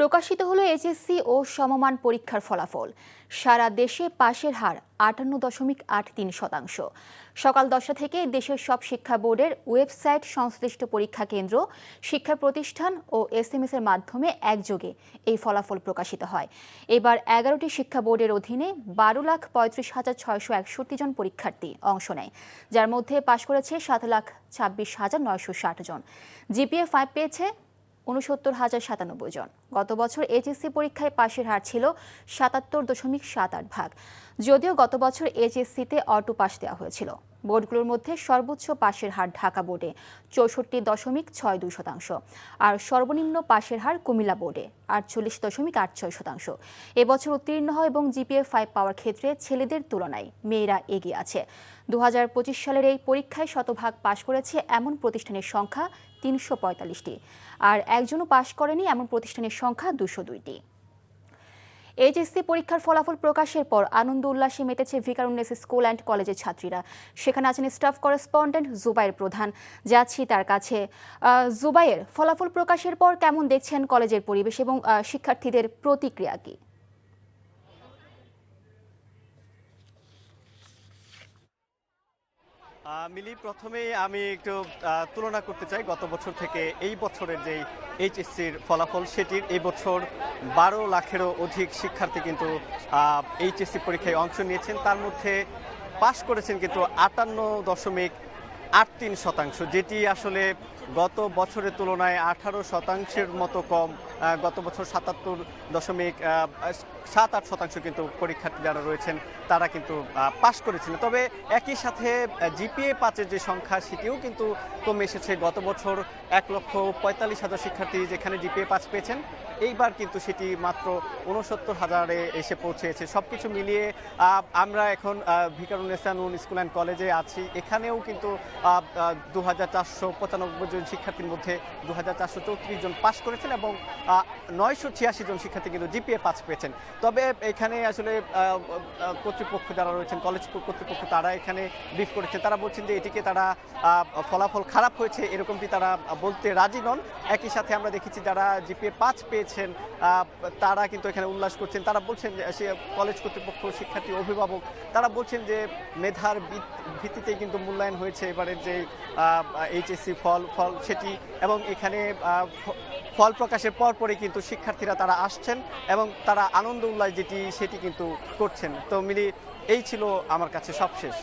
প্রকাশিত হলো এইচএসসি ও সমমান পরীক্ষার ফলাফল। সারা দেশে পাশের হার আটান্ন দশমিক আট তিন শতাংশ। সকাল দশটা থেকে দেশের সব শিক্ষা বোর্ডের ওয়েবসাইট সংশ্লিষ্ট পরীক্ষা কেন্দ্র, শিক্ষা প্রতিষ্ঠান ও এসএমএস এর মাধ্যমে একযোগে এই ফলাফল প্রকাশিত হয়। এবার এগারোটি শিক্ষা বোর্ডের অধীনে বারো লাখ পঁয়ত্রিশ হাজার ছয়শো একষট্টি জন পরীক্ষার্থী অংশ নেয়। যার মধ্যে পাশ করেছে সাত লাখ ছাব্বিশ হাজার নয়শো ষাট জন। জিপিএ ফাইভ পেয়েছে উনসত্তর হাজার সাতানব্বই জন। গত বছর এইচএসসি পরীক্ষায় পাশের হার ছিল সাতাত্তর দশমিক সাত আট ভাগ। যদিও গত বছর এইচএসসিতে অটো পাস দেওয়া হয়েছিল। বোর্ডগুলোর মধ্যে সর্বোচ্চ পাশের হার ঢাকা বোর্ডে, চৌষট্টি দশমিক ছয় দুই শতাংশ। আর সর্বনিম্ন পাশের হার কুমিল্লা বোর্ডে, আটচল্লিশ দশমিক আট ছয় শতাংশ। এবছর উত্তীর্ণ হয় এবং জিপিএ ফাইভ পাওয়ার ক্ষেত্রে ছেলেদের তুলনায় মেয়েরা এগিয়ে আছে। দু হাজার পঁচিশ সালের এই পরীক্ষায় শতভাগ পাশ করেছে এমন প্রতিষ্ঠানের সংখ্যা তিনশো পঁয়তাল্লিশটি। আর একজনও পাশ করেনি এমন প্রতিষ্ঠানের সংখ্যা দুশো দুইটি। এইচএসসি পরীক্ষার ফলাফল প্রকাশের পর আনন্দ উল্লাসে মেতেছে ভিকারুন্নেস স্কুল অ্যান্ড কলেজের ছাত্রীরা। সেখানে আছেন স্টাফ করেসপন্ডেন্ট জুবাইর প্রধান। যাচ্ছি তার কাছে। জুবাইয়ের ফলাফল প্রকাশের পর কেমন দেখছেন কলেজের পরিবেশ এবং শিক্ষার্থীদের প্রতিক্রিয়া কি? মিলি, প্রথমেই আমি একটু তুলনা করতে চাই গত বছর থেকে এই বছরের যেই এইচএসসির ফলাফল, সেটির এই বছর বারো লাখেরও অধিক শিক্ষার্থী কিন্তু এইচএসসি পরীক্ষায় অংশ নিয়েছেন। তার মধ্যে পাশ করেছেন কিন্তু আটান্ন দশমিক আট তিন শতাংশ, যেটি আসলে গত বছরের তুলনায় আঠারো শতাংশের মতো কম। গত বছর সাতাত্তর দশমিক সাত আট শতাংশ কিন্তু পরীক্ষার্থী যারা রয়েছেন, তারা কিন্তু পাশ করেছেন। তবে একই সাথে জিপিএ পাঁচের যে সংখ্যা, সেটিও কিন্তু কমে এসেছে। গত বছর এক লক্ষ পঁয়তাল্লিশ হাজার শিক্ষার্থী যেখানে জিপিএ পাঁচ পেয়েছেন, এইবার কিন্তু সেটি মাত্র উনসত্তর হাজারে এসে পৌঁছেছে। সব কিছু মিলিয়ে আমরা এখন ভিকারুন্নেসা নুন স্কুল অ্যান্ড কলেজে আছি। এখানেও কিন্তু দু হাজার চারশো পঁচানব্বই জন শিক্ষার্থীর মধ্যে দু চারশো চৌত্রিশ জন পাশ করেছেন এবং নয়শো ছিয়াশি জন শিক্ষার্থী কিন্তু জিপিএ পাস পেয়েছেন। তবে এখানে আসলে কর্তৃপক্ষ যারা রয়েছেন কলেজ কর্তৃপক্ষ তারা এখানে ব্রিফ করেছেন। তারা বলছেন যে এটিকে তারা ফলাফল খারাপ হয়েছে এরকমটি তারা বলতে রাজি নন। একই সাথে আমরা দেখেছি যারা জিপিএ পাঁচ পেয়েছেন তারা কিন্তু এখানে উল্লাস করছেন। তারা বলছেন যে, সে কলেজ কর্তৃপক্ষ, শিক্ষার্থী, অভিভাবক, তারা বলছেন যে মেধার ভিত- ভিত্তিতেই কিন্তু মূল্যায়ন হয়েছে এবারের যে এইচএসসি ফল ফল সেটি এবং এখানে ফল প্রকাশের পর পরই কিন্তু শিক্ষার্থীরা তারা আসছেন এবং তারা আনন্দ উল্লাস যেটি সেটি কিন্তু করছেন। তো মিলি এই ছিল আমার কাছে সবশেষ।